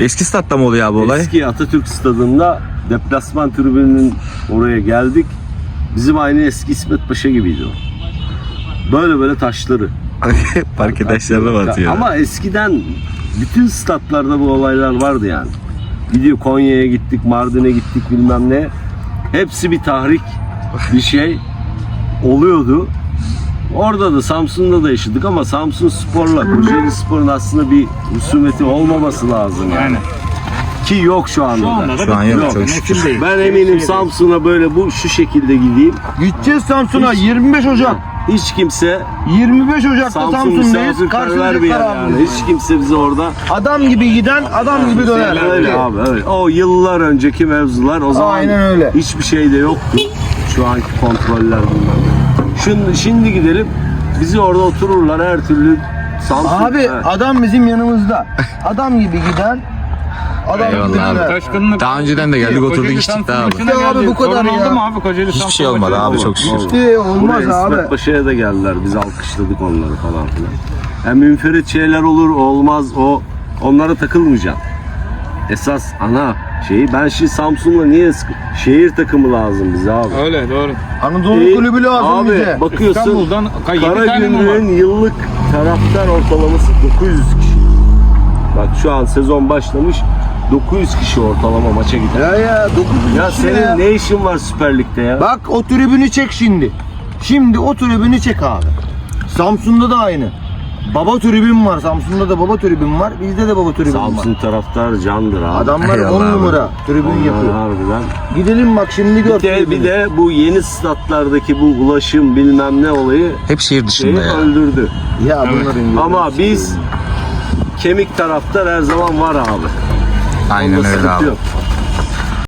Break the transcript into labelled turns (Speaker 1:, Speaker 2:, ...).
Speaker 1: Eski statta mı oluyor abi olay?
Speaker 2: Eski Atatürk Stadı'nda deplasman tribününün oraya geldik. Bizim aynı eski İsmet Paşa gibiydi o. Böyle böyle taşları.
Speaker 1: Park taşlarına batıyor.
Speaker 2: Ama eskiden bütün statlarda bu olaylar vardı yani. Gidiyor Konya'ya gittik, Mardin'e gittik bilmem ne. Hepsi bir tahrik, bir şey oluyordu. Orada da Samsun'da da yaşadık ama Samsun Spor'la Kocaeli Spor'un aslında bir husumeti olmaması lazım yani. Ki yok şu anda.
Speaker 3: Şu
Speaker 2: da.
Speaker 3: anda da
Speaker 1: Şu an
Speaker 3: bitti.
Speaker 1: yok, çok
Speaker 3: Nesil
Speaker 1: şükür.
Speaker 3: değil.
Speaker 2: Ben eminim Samsun'a böyle bu şu şekilde gideyim.
Speaker 4: Gideceğiz Samsun'a
Speaker 2: Hiç-
Speaker 4: 25 Ocak.
Speaker 2: Hiç kimse
Speaker 4: 25 Ocak'ta
Speaker 2: Samsun
Speaker 4: Samsun'dayız.
Speaker 2: yer yani.
Speaker 4: Karşılayacak
Speaker 2: Hiç kimse bizi orada
Speaker 4: Adam gibi giden adam gibi döner.
Speaker 2: Öyle abi öyle. O yıllar önceki mevzular o zaman
Speaker 4: Aynen öyle.
Speaker 2: hiçbir şey de yoktu. Şu anki kontroller ne. Şimdi, şimdi gidelim bizi orada otururlar her türlü Samsun.
Speaker 4: Abi
Speaker 2: Evet.
Speaker 4: adam bizim yanımızda. Adam gibi giden adam gibi
Speaker 1: Eyvallah abi.
Speaker 4: döner.
Speaker 3: Taşkınlık.
Speaker 1: Daha önceden de geldik, oturduk, içtik daha abi.
Speaker 4: Ya abi bu kadar
Speaker 3: Sorun
Speaker 4: ya.
Speaker 3: oldu mu abi Kocaeli
Speaker 1: Hiçbir şey olmadı abi çok şükür.
Speaker 4: İşte olmaz
Speaker 2: Buraya
Speaker 4: abi.
Speaker 2: İsmet Paşa'ya da geldiler. Biz alkışladık onları falan filan. Yani münferit şeyler olur olmaz o onlara takılmayacağım. Esas ana şeyi ben şimdi Samsun'la niye sıkı- şehir takımı lazım bize abi.
Speaker 3: Öyle doğru.
Speaker 4: Anadolu
Speaker 2: Ee,
Speaker 4: kulübü lazım
Speaker 2: abi,
Speaker 4: bize.
Speaker 2: bakıyorsun
Speaker 3: İstanbul'dan ka- yedi tane mi var?
Speaker 2: Karagümrük'ün yıllık taraftar ortalaması 900 kişi. Bak şu an sezon başlamış 900 kişi ortalama maça gider.
Speaker 4: Ya ya 9
Speaker 2: Ya senin ne işin var Süper Lig'de ya?
Speaker 4: Bak o tribünü çek şimdi. Şimdi o tribünü çek abi. Samsun'da da aynı. Baba tribün var. Samsun'da da baba tribün var. Bizde de baba tribün
Speaker 2: Samsun
Speaker 4: var.
Speaker 2: taraftar candır abi.
Speaker 4: Adamlar
Speaker 1: Eyvallah
Speaker 4: 10
Speaker 1: abi.
Speaker 4: numara tribün
Speaker 2: Onlar
Speaker 4: yapıyor.
Speaker 2: harbiden.
Speaker 4: Gidelim bak şimdi gör.
Speaker 2: Bir de, bir de bu yeni statlardaki bu ulaşım bilmem ne olayı
Speaker 1: Hep şehir
Speaker 2: şeyi
Speaker 1: dışında ya.
Speaker 2: öldürdü.
Speaker 4: Ya bunların
Speaker 2: Ama biz kemik taraftar her zaman var abi.
Speaker 1: Aynen
Speaker 2: Onda
Speaker 1: öyle
Speaker 2: sıkıntı
Speaker 1: abi.
Speaker 2: yok.